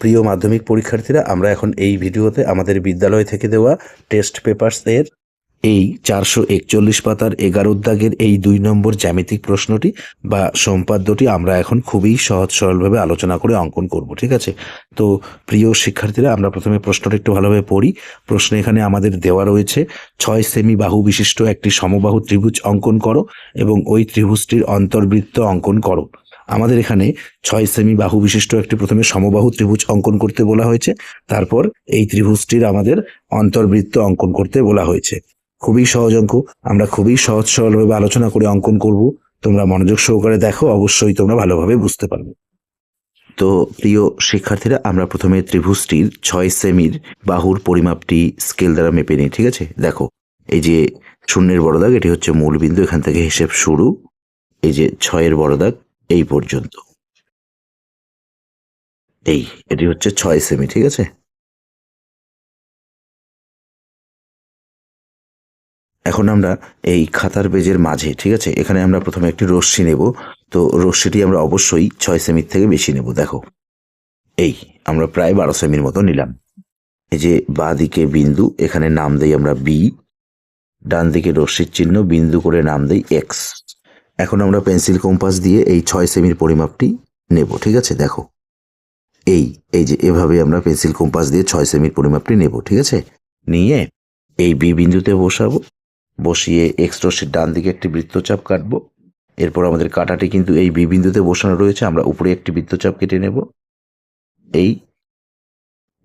প্রিয় মাধ্যমিক পরীক্ষার্থীরা, আমরা এখন এই ভিডিওতে আমাদের বিদ্যালয় থেকে দেওয়া টেস্ট পেপার্স এর এই চারশো একচল্লিশ পাতার এগারো দাগের এই দুই নম্বর জ্যামিতিক প্রশ্নটি বা সম্পাদ্যটি আমরা এখন খুবই সহজ সরলভাবে আলোচনা করে অঙ্কন করব, ঠিক আছে? তো প্রিয় শিক্ষার্থীরা, আমরা প্রথমে প্রশ্নটা একটু ভালোভাবে পড়ি। প্রশ্ন এখানে আমাদের দেওয়া রয়েছে, ছয় সেমি বাহু বিশিষ্ট একটি সমবাহু ত্রিভুজ অঙ্কন করো এবং ওই ত্রিভুজটির অন্তর্বৃত্ত অঙ্কন করো। আমাদের এখানে ছয় সেমি বাহু বিশিষ্ট একটি প্রথমে সমবাহু ত্রিভুজ অঙ্কন করতে বলা হয়েছে। তারপর এই ত্রিভুজটির আমাদের অন্তর্বৃত্ত অঙ্কন করতে বলা হয়েছে। খুবই সহজ অঙ্ক। আমরা খুবই সহজ সরলভাবে আলোচনা করে অঙ্কন করব। তোমরা মনোযোগ সহকারে দেখো, অবশ্যই তোমরা ভালোভাবে বুঝতে পারবে। তো প্রিয় শিক্ষার্থীরা, আমরা প্রথমে ত্রিভুজটির ছয় সেমির বাহুর পরিমাপটি স্কেল দ্বারা মেপে নিই, ঠিক আছে? দেখো, এই যে শূন্যের বড় দাগ, এটি হচ্ছে মূল বিন্দু এখান থেকে হিসেব শুরু। এই যে ছয়ের বড় দাগ এই পর্যন্ত। এই, এটি হচ্ছে ছয় সেমি ঠিক আছে? এখন আমরা এই খাতার পেজের মাঝে, ঠিক আছে? এখানে আমরা প্রথমে একটি রশ্মি নেব। তো রশ্মিটি আমরা অবশ্যই ছয় সেমির থেকে বেশি নেব, দেখো। এই, আমরা প্রায় বারো সেমির মতো নিলাম। এই যে বাঁ দিকে বিন্দু, এখানে নাম দেই আমরা বি ডান দিকে রশ্মির চিহ্ন, বিন্দু করে নাম দেই এক্স এখন আমরা পেন্সিল কম্পাস দিয়ে এই ছয় সেমির পরিমাপটি নেব, ঠিক আছে? দেখো। এই এই যে এভাবে আমরা পেন্সিল কম্পাস দিয়ে ছয় সেমির পরিমাপটি নেব, ঠিক আছে? নিয়ে এই বি বিন্দুতে বসাবো, বসিয়ে এক্স রশ্মির ডান দিকে একটি বৃত্তচাপ কাটবো। এরপর আমাদের কাটাটি কিন্তু এই বি বিন্দুতে বসানো রয়েছে, আমরা উপরে একটি বৃত্তচাপ কেটে নেব। এই,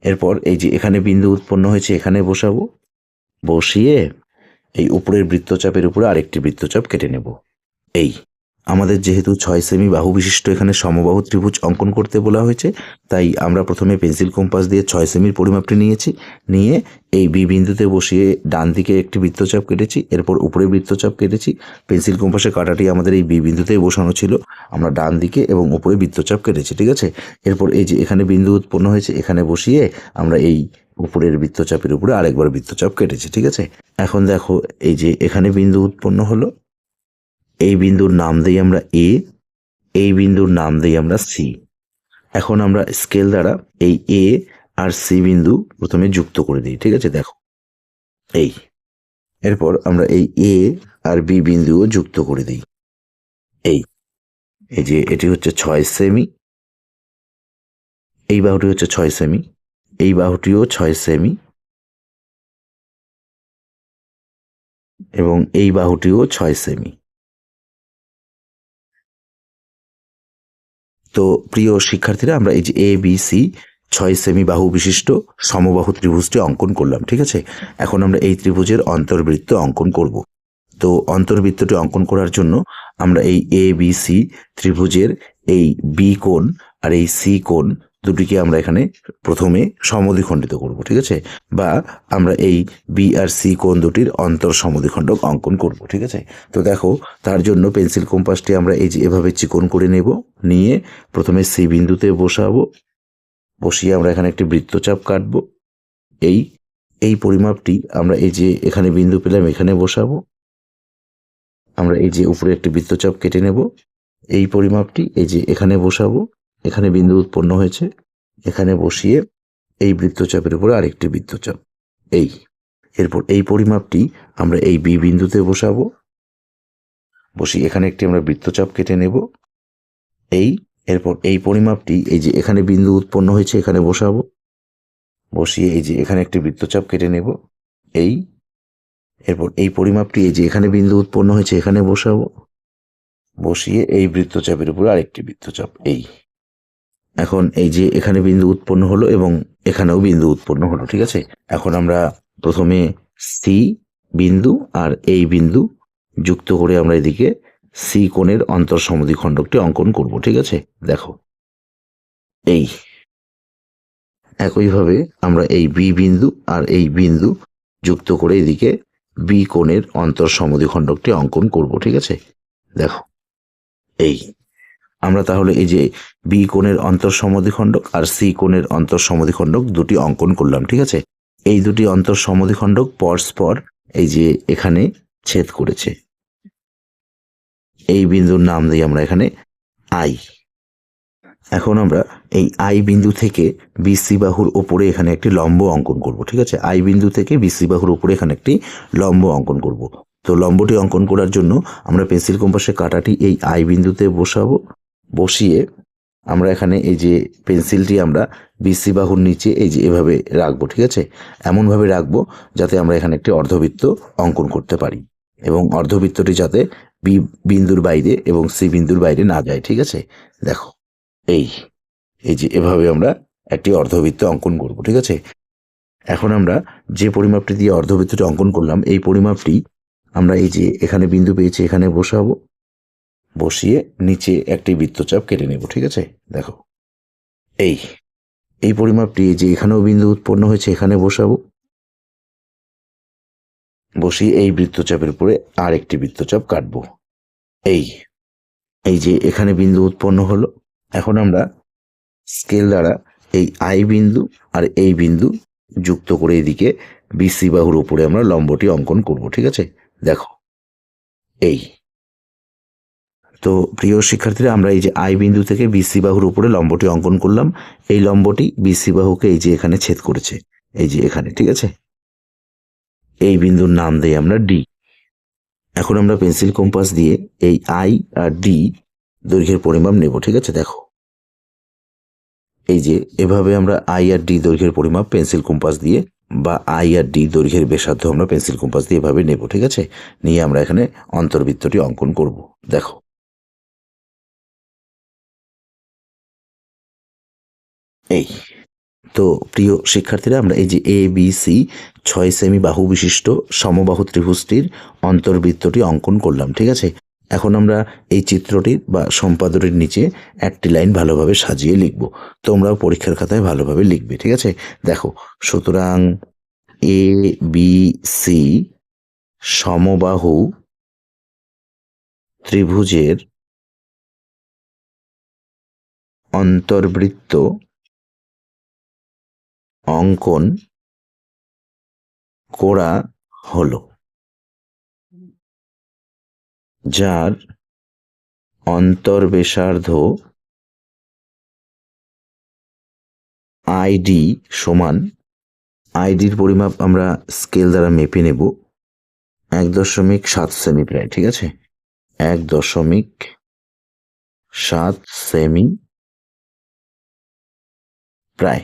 এরপর এই যে এখানে বিন্দু উৎপন্ন হয়েছে, এখানে বসাবো। বসিয়ে এই উপরের বৃত্তচাপের উপরে আরেকটি বৃত্তচাপ কেটে নেব। এই। আমাদের যেহেতু ছয় সেমি বাহু বিশিষ্ট এখানে সমবাহু ত্রিভুজ অঙ্কন করতে বলা হয়েছে, তাই আমরা প্রথমে পেন্সিল কম্পাস দিয়ে ছয় সেমির পরিমাপটি নিয়েছি, নিয়ে এই বি বিন্দুতে বসিয়ে ডান দিকে একটি বৃত্তচাপ কেটেছি, এরপর উপরে বৃত্তচাপ কেটেছি। পেন্সিল কম্পাসের কাটাটি আমাদের এই বি বিন্দুতেই বসানো ছিল, আমরা ডান দিকে এবং উপরে বৃত্তচাপ কেটেছি, ঠিক আছে? এরপর এই যে এখানে বিন্দু উৎপন্ন হয়েছে, এখানে বসিয়ে আমরা এই উপরের বৃত্তচাপের উপরে আরেকবার বৃত্তচাপ কেটেছি, ঠিক আছে? এখন দেখো এই যে এখানে বিন্দু উৎপন্ন হলো এই বিন্দুর নাম দেই আমরা এ এই বিন্দুর নাম দেই আমরা সি এখন আমরা স্কেল দ্বারা এই এ আর সি বিন্দু প্রথমে যুক্ত করে দিই, ঠিক আছে? দেখো। এই। এরপর আমরা এই এ আর বি বিন্দুও যুক্ত করে দিই। এই। এই যে এটি হচ্ছে ছয় সেমি এই বাহুটি হচ্ছে ছয় সেমি এই বাহুটিও ছয় সেমি এবং এই বাহুটিও ছয় সেমি তো প্রিয় শিক্ষার্থীরা, আমরা এই যে এ বি সি ছয় সেমি বাহু বিশিষ্ট সমবাহু ত্রিভুজটি অঙ্কন করলাম, ঠিক আছে? এখন আমরা এই ত্রিভুজের অন্তর্বৃত্ত অঙ্কন করব। তো অন্তর্বৃত্তটি অঙ্কন করার জন্য আমরা এই এ বি সি ত্রিভুজের এই বি কোণ আর এই সি কোণ দুটিকে আমরা এখানে প্রথমে সমদ্বিখণ্ডিত করব, ঠিক আছে? বা আমরা এই বি আর সি কোণ দুটির অন্তর সমদ্বিখণ্ডক অঙ্কন করব, ঠিক আছে? তো দেখো, তার জন্য পেন্সিল কম্পাসটি আমরা এই যে এভাবে চিকন করে নেব, নিয়ে প্রথমে সি বিন্দুতে বসাবো, বসিয়ে আমরা এখানে একটি বৃত্তচাপ কাটবো। এই এই পরিমাপটি আমরা এই যে এখানে বিন্দু পেলাম, এখানে বসাবো। আমরা এই যে উপরে একটি বৃত্তচাপ কেটে নেব। এই পরিমাপটি এই যে এখানে বসাবো। এখানে বিন্দু উৎপন্ন হয়েছে। এখানে বসিয়ে এই বৃত্তচাপের উপরে আরেকটি বৃত্তচাপ। এই। এরপর এই পরিমাপটি আমরা এই বি বিন্দুতে বসাবো। বসি এখানে একটি আমরা বৃত্তচাপ কেটে নেব। এই। এরপর এই পরিমাপটি এই যে এখানে বিন্দু উৎপন্ন হয়েছে এখানে বসাবো। বসিয়ে এই যে এখানে একটি বৃত্তচাপ কেটে নেব। এই। এরপর এই পরিমাপটি এই যে এখানে বিন্দু উৎপন্ন হয়েছে এখানে বসাবো। বসিয়ে এই বৃত্তচাপের উপরে আরেকটি বৃত্তচাপ। এই। এখন এই যে এখানে বিন্দু উৎপন্ন হলো এবং এখানেও বিন্দু উৎপন্ন হলো, ঠিক আছে? এখন আমরা প্রথমে সি বিন্দু আর এই বিন্দু যুক্ত করে আমরা এদিকে সি কোণের অন্তর খণ্ডকটি অঙ্কন করব, ঠিক আছে? দেখো। এই। একইভাবে আমরা এই বি বিন্দু আর এই বিন্দু যুক্ত করে এদিকে বি কোণের অন্তর খণ্ডকটি অঙ্কন করব, ঠিক আছে? দেখো। এই। আমরা তাহলে এই যে বি কোণের অন্তর খণ্ডক আর সি কোণের অন্তর খণ্ডক দুটি অঙ্কন করলাম, ঠিক আছে? এই দুটি অন্তর খণ্ডক পরস্পর এই যে এখানে ছেদ করেছে। এই বিন্দুর নাম দিই আমরা এখানে আই এখন আমরা এই আই বিন্দু থেকে বিসি বাহুর ওপরে এখানে একটি লম্ব অঙ্কন করব, ঠিক আছে? আই বিন্দু থেকে বিসি বাহুর ওপরে এখানে একটি লম্ব অঙ্কন করব। তো লম্বটি অঙ্কন করার জন্য আমরা পেন্সিল কম্পাসের কাঁটাটি এই আই বিন্দুতে বসাবো। বসিয়ে আমরা এখানে এই যে পেন্সিলটি আমরা বিসি বাহুর নিচে এই যে এভাবে রাখব, ঠিক আছে? এমনভাবে রাখব যাতে আমরা এখানে একটি অর্ধবৃত্ত অঙ্কন করতে পারি এবং অর্ধবৃত্তটি যাতে বি বিন্দুর বাইরে এবং সি বিন্দুর বাইরে না যায়, ঠিক আছে? দেখো, এই এই যে এভাবে আমরা একটি অর্ধবৃত্ত অঙ্কন করব, ঠিক আছে? এখন আমরা যে পরিমাপটি দিয়ে অর্ধবৃত্তটি অঙ্কন করলাম, এই পরিমাপটি আমরা এই যে এখানে বিন্দু পেয়েছি, এখানে বসাবো। বসিয়ে নিচে একটি বৃত্তচাপ কেটে নেব, ঠিক আছে? দেখো। এই এই পরিমাপটি যে এখানেও বিন্দু উৎপন্ন হয়েছে, এখানে বসাবো। বসিয়ে এই বৃত্তচাপের উপরে আর একটি বৃত্তচাপ কাটবো। এই এই যে এখানে বিন্দু উৎপন্ন হলো, এখন আমরা স্কেল দ্বারা এই আই বিন্দু আর এই বিন্দু যুক্ত করে এদিকে বিসি বাহুর উপরে আমরা লম্বটি অঙ্কন করব, ঠিক আছে? দেখো। এই তো প্রিয় শিক্ষার্থীরা, আমরা এই যে আই বিন্দু থেকে বিসি বাহুর উপরে লম্বটি অঙ্কন করলাম। এই লম্বটি বিসি বাহুকে এই যে এখানে ছেদ করেছে, এই যে এখানে, ঠিক আছে? এই বিন্দুর নাম দেই আমরা ডি এখন আমরা পেন্সিল কম্পাস দিয়ে এই আই আর ডি দৈর্ঘ্যের পরিমাপ নেব, ঠিক আছে? দেখো। এই যে এভাবে আমরা আই আর ডি দৈর্ঘ্যের পরিমাপ পেন্সিল কম্পাস দিয়ে বা আই আর ডি দৈর্ঘ্যের বেসাধ্য আমরা পেন্সিল কম্পাস দিয়ে এভাবে নেব, ঠিক আছে? নিয়ে আমরা এখানে অন্তর্বৃত্তটি অঙ্কন করব। দেখো। এই। তো প্রিয় শিক্ষার্থীরা, আমরা এই যে এ বি সি ছয় সেমি বাহু বিশিষ্ট সমবাহু ত্রিভুজটির অন্তর্বৃত্তটি অঙ্কন করলাম, ঠিক আছে? এখন আমরা এই চিত্রটির বা সম্পাদনের নিচে একটি লাইন ভালোভাবে সাজিয়ে লিখব। তোমরাও পরীক্ষার খাতায় ভালোভাবে লিখবে, ঠিক আছে? দেখো, সুতরাং এ বি সি সমবাহু ত্রিভুজের অন্তর্বৃত্ত অঙ্কন করা হলো। যার অন্তর্বেশার্ধ আইডি সমান, আইডির পরিমাপ আমরা স্কেল দ্বারা মেপে নেব, এক দশমিক সাত সেমি প্রায় ঠিক আছে? এক দশমিক সাত সেমি প্রায়